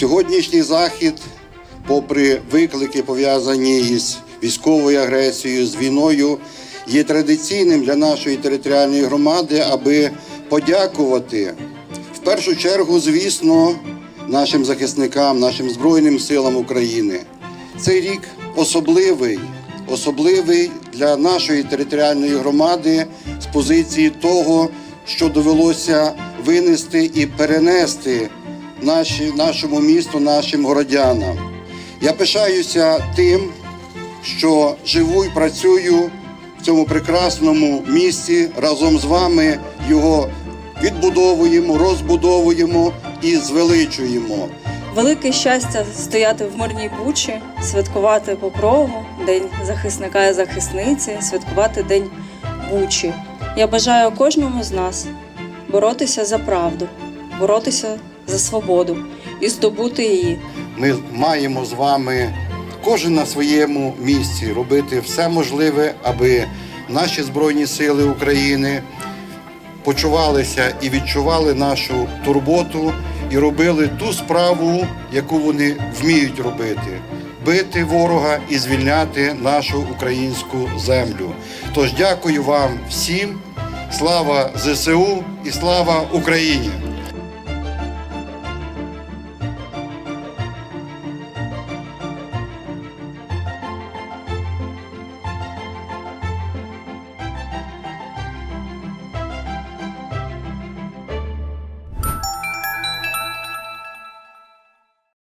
Сьогоднішній захід, попри виклики, пов'язані із військовою агресією, з війною, є традиційним для нашої територіальної громади, аби подякувати в першу чергу, звісно, нашим захисникам, нашим Збройним силам України. Цей рік особливий, особливий для нашої територіальної громади з позиції того, що довелося винести і перенести наші, нашому місту, нашим городянам. Я пишаюся тим, що живу і працюю в цьому прекрасному місті разом з вами його відбудовуємо, розбудовуємо і звеличуємо. Велике щастя стояти в мирній бучі, святкувати Покрову, День захисника і захисниці, святкувати День Бучі. Я бажаю кожному з нас боротися за правду, боротися за свободу і здобути її. Ми маємо з вами кожен на своєму місці робити все можливе, аби наші Збройні Сили України почувалися і відчували нашу турботу і робили ту справу, яку вони вміють робити. Бити ворога і звільняти нашу українську землю. Тож дякую вам всім. Слава ЗСУ і слава Україні!